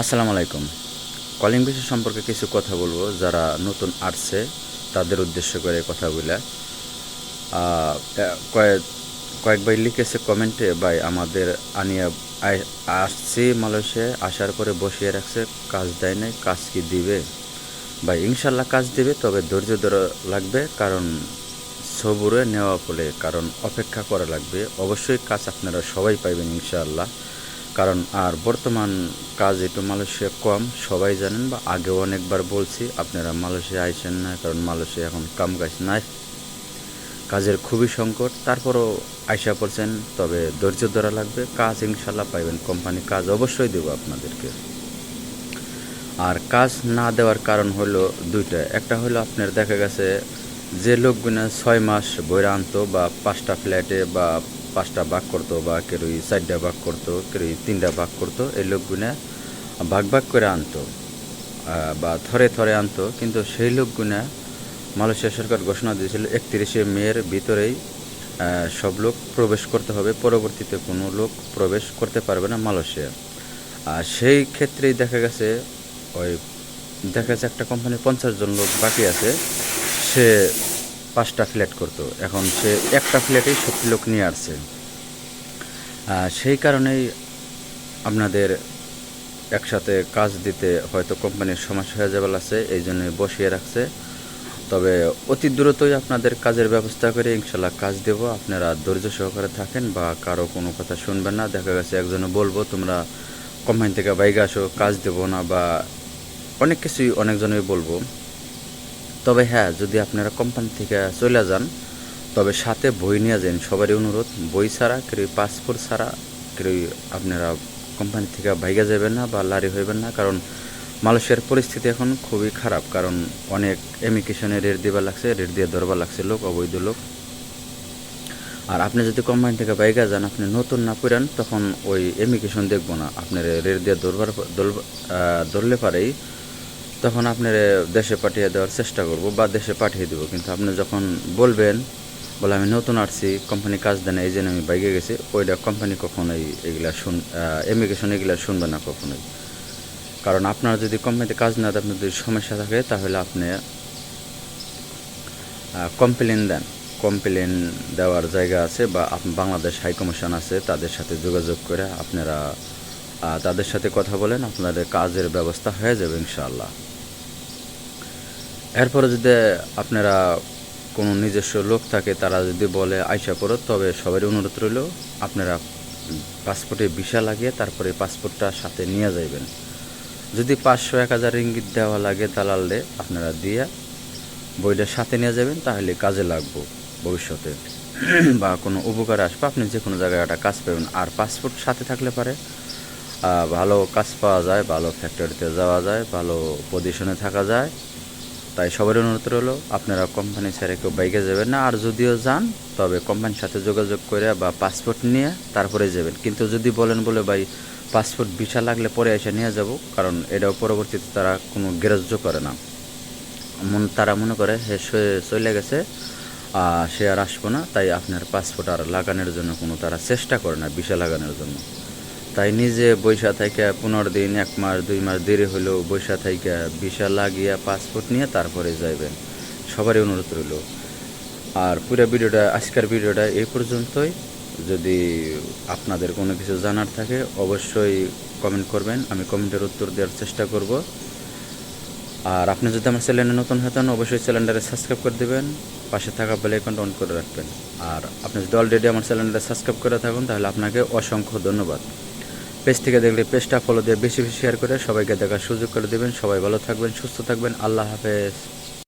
আসসালামু আলাইকুম। কলিং বিষয় সম্পর্কে কিছু কথা বলব। যারা নতুন আসছে, তাদের উদ্দেশ্য করে কথা বলে কয়েক কয়েকবার লিখেছে কমেন্টে, ভাই, আমাদের আনিয়া আসছি মালয়েশিয়ায় আসার পরে বসিয়ে রাখছে। কাজ দেয় নাই, কাজ কি দিবে? ভাই, ইনশাল্লাহ কাজ দিবে, তবে ধৈর্য ধরা লাগবে, কারণ সবুরে নেওয়া ফলে, কারণ অপেক্ষা করা লাগবে। অবশ্যই কাজ আপনারা সবাই পাইবেন ইনশাআল্লাহ কারণ আর বর্তমান কাজ একটু মালয়েশিয়া কম, সবাই জানেন বা আগেও অনেকবার বলছি, আপনারা মালয়েশিয়া আইসেন না, কারণ মালয়েশিয়া এখন কাম কাজ নাই। কাজের খুবই সংকট, তারপরও আইসা পড়ছেন, তবে ধৈর্য ধরা লাগবে, কাজ ইনশাল্লাহ পাইবেন, কোম্পানি কাজ অবশ্যই দেবো আপনাদেরকে। আর কাজ না দেওয়ার কারণ হলো দুইটা, একটা হলো আপনার দেখা গেছে যে লোকগুলো ছয় মাস বইরা আনতো বা পাঁচটা ফ্ল্যাটে বা পাঁচটা ভাগ করতো বা কেউই চারটা ভাগ করতো কেউই তিনটা ভাগ করতো, এই লোকগুলো ভাগ ভাগ করে আনতো বা থরে থরে আনতো, কিন্তু সেই লোকগুলো মালয়েশিয়া সরকার ঘোষণা দিয়েছিল একত্রিশে মেয়ের ভিতরেই সব লোক প্রবেশ করতে হবে, পরবর্তীতে কোনো লোক প্রবেশ করতে পারবে না মালয়েশিয়া। আর সেই ক্ষেত্রেই দেখা গেছে, ওই দেখা যাচ্ছে একটা কোম্পানির পঞ্চাশ জন লোক বাকি আছে, সে পাঁচটা ফ্ল্যাট করতো। এখন সে একটা ফ্ল্যাটেই সত্যি লোক নিয়ে আসছে। সেই কারণেই আপনাদের একসাথে কাজ দিতে হয়তো কোম্পানির সমস্যা হয়ে যাবে আছে এই জন্য বসিয়ে রাখছে। তবে অতি দ্রুতই আপনাদের কাজের ব্যবস্থা করে ইনশাল্লাহ কাজ দেব। আপনারা ধৈর্য সহকারে থাকেন বা কারও কোনো কথা শুনবেন না। দেখা গেছে একজনে বলব, তোমরা কোম্পানি থেকে বাইকে আসো, কাজ দেবো না, বা অনেক কিছুই অনেকজনই বলব। তবে হ্যাঁ যদি আপনারা কোম্পানি থেকে চলে যান, তবে সাথে বই নিয়ে যান, সবারই অনুরোধ, বই ছাড়া কেউ পাসপোর্ট ছাড়া কেউ আপনারা কোম্পানি থেকে ভাইগা যাবেন না বা লারি হইবেন না, কারণ মালয়েশিয়ার পরিস্থিতি এখন খুবই খারাপ, কারণ অনেক এমিকেশনে রেট দিবার লাগছে রেট দিয়ে ধরবার লাগছে লোক, অবৈধ লোক। আর আপনি যদি কোম্পানি থেকে বাইকা যান, আপনি নতুন না পুরান তখন ওই এমিকেশন দেখব না। আপনার রেট দিয়ে ধরবার ধরলে পারেই তখন আপনার দেশে পাঠিয়ে দেওয়ার চেষ্টা করব বা দেশে পাঠিয়ে দেবো। কিন্তু আপনি যখন বলবেন, বলে আমি নতুন আসছি কোম্পানি কাজ দেয় না, এই জন্য আমি বাইকে গেছি, ওইটা কোম্পানি কখনোই এগুলা শুন এমিগ্রেশন এগুলা শুনবে না কখনোই। কারণ আপনার যদি কোম্পানিতে কাজ না আপনার যদি সমস্যা থাকে, তাহলে আপনি কমপ্লেন দেন। কমপ্লেন দেওয়ার জায়গা আছে বা আপ- বাংলাদেশ হাই কমিশন আছে, তাদের সাথে যোগাযোগ করে আপনারা তাদের সাথে কথা বলেন, আপনাদের কাজের ব্যবস্থা হয়ে যাবে ইনশাআল্লাহ। এরপরে যদি আপনারা কোনো নিজস্ব লোক থাকে, তারা যদি বলে আইসা পড়ো, তবে সবারই অনুরোধ রইল, আপনারা পাসপোর্টে ভিসা লাগিয়ে তারপরে পাসপোর্টটা সাথে নিয়ে যাইবেন। যদি পাঁচশো এক হাজার ইঙ্গিত দেওয়া লাগে দালালে আপনারা দিয়ে বইটা সাথে নিয়ে যাবেন, তাহলে কাজে লাগবো ভবিষ্যতে। বা কোনো উপকারে আসবে, আপনি যে কোনো জায়গায় একটা কাজ পাবেন। আর পাসপোর্ট সাথে থাকলে পারে ভালো কাজ পাওয়া যায়, ভালো ফ্যাক্টরিতে যাওয়া যায়, ভালো পজিশনে থাকা যায় তাই সবার অনুরোধ রইল, আপনারা কোম্পানি ছেড়ে কেউ বাইকে যাবেন না, আর যদিও যান, তবে কোম্পানির সাথে যোগাযোগ করে বা পাসপোর্ট নিয়ে তারপরে যাবেন। কিন্তু যদি বলেন বলে, ভাই পাসপোর্ট ভিসা লাগলে পরে এসে নিয়ে যাব, কারণ এটাও পরবর্তীতে তারা কোনো গ্রাহ্য করে না। মন তারা মনে করে, হে চলে গেছে সে আর আসব না। তাই আপনার পাসপোর্ট আর লাগানোর জন্য কোনো তারা চেষ্টা করে না ভিসা লাগানোর জন্য। তাই নিজে বৈশা থেকে পনেরো দিন, এক মাস, দুই মাস দেরি হলেও বৈশা থেকে ভিসা লাগিয়ে পাসপোর্ট নিয়ে তারপরে যাইবেন। সবারই অনুরোধ রইল। আর পুরো ভিডিওটা, আজকের ভিডিওটা এই পর্যন্তই। যদি আপনাদের কোনো কিছু জানার থাকে, অবশ্যই কমেন্ট করবেন, আমি কমেন্টের উত্তর দেওয়ার চেষ্টা করব। আর আপনি যদি আমার চ্যানেলে নতুন হতেন অবশ্যই চ্যানেলটাকে সাবস্ক্রাইব করে দেবেন, পাশে থাকা বেল আইকনটা অন করে রাখবেন। আর আপনি যদি অলরেডি আমার চ্যানেলটা সাবস্ক্রাইব করে থাকুন, তাহলে আপনাকে অসংখ্য ধন্যবাদ। পেজ থেকে দেখলে পেজটা ফলো দিয়ে বেশি বেশি শেয়ার করে সবাইকে দেখার সুযোগ করে দেবেন। সবাই ভালো থাকবেন, সুস্থ থাকবেন। আল্লাহ হাফেজ।